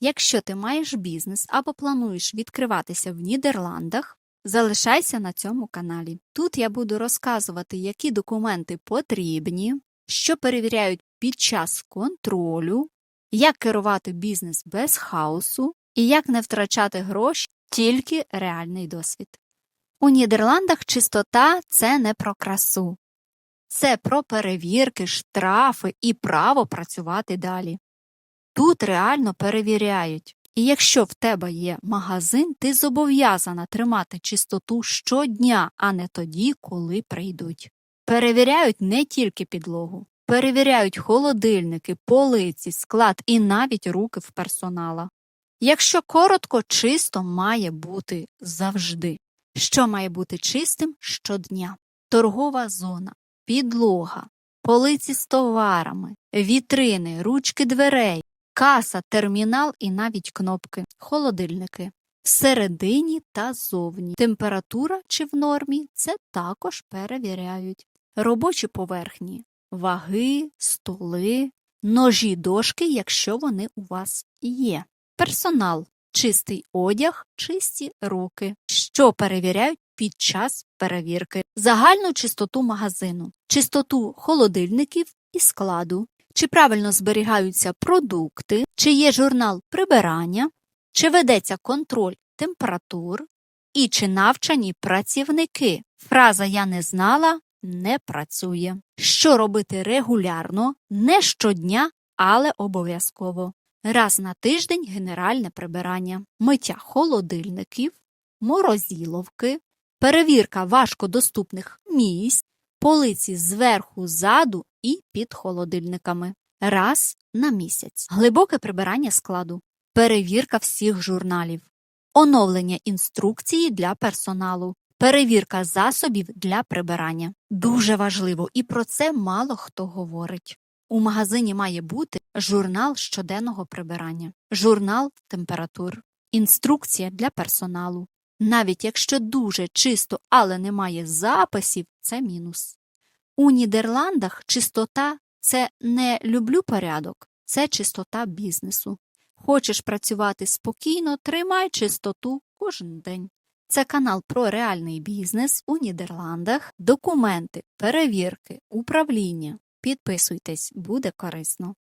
Якщо ти маєш бізнес або плануєш відкриватися в Нідерландах, залишайся на цьому каналі. Тут я буду розказувати, які документи потрібні, що перевіряють під час контролю, як керувати бізнес без хаосу і як не втрачати гроші, тільки реальний досвід. У Нідерландах чистота це не про красу. Це про перевірки, штрафи і право працювати далі. Тут реально перевіряють. І якщо в тебе є магазин, ти зобов'язана тримати чистоту щодня, а не тоді, коли прийдуть. Перевіряють не тільки підлогу, перевіряють холодильники, полиці, склад і навіть руки в персонала. Якщо коротко, чисто має бути завжди. Що має бути чистим щодня? Торгова зона, підлога, полиці з товарами, вітрини, ручки дверей, каса, термінал і навіть кнопки, холодильники. Всередині та зовні. Температура чи в нормі це також перевіряють. Робочі поверхні, ваги, столи, ножі дошки, якщо вони у вас є. Персонал, чистий одяг, чисті руки, що перевіряють під час перевірки, загальну чистоту магазину, чистоту холодильників і складу, чи правильно зберігаються продукти, чи є журнал прибирання, чи ведеться контроль температур, і чи навчані працівники. Фраза Я не знала не працює. Що робити регулярно, не щодня, але обов'язково. Раз на тиждень генеральне прибирання, миття холодильників, морозіловки, перевірка важкодоступних місць, полиці зверху, ззаду і під холодильниками. Раз на місяць. Глибоке прибирання складу, перевірка всіх журналів, оновлення інструкції для персоналу, перевірка засобів для прибирання. Дуже важливо, і про це мало хто говорить. У магазині має бути журнал щоденного прибирання, журнал температур, інструкція для персоналу. Навіть якщо дуже чисто, але немає записів, це мінус. У Нідерландах чистота це не люблю порядок, це чистота бізнесу. Хочеш працювати спокійно, тримай чистоту кожен день. Це канал про реальний бізнес у Нідерландах, документи, перевірки, управління. Підписуйтесь, буде корисно.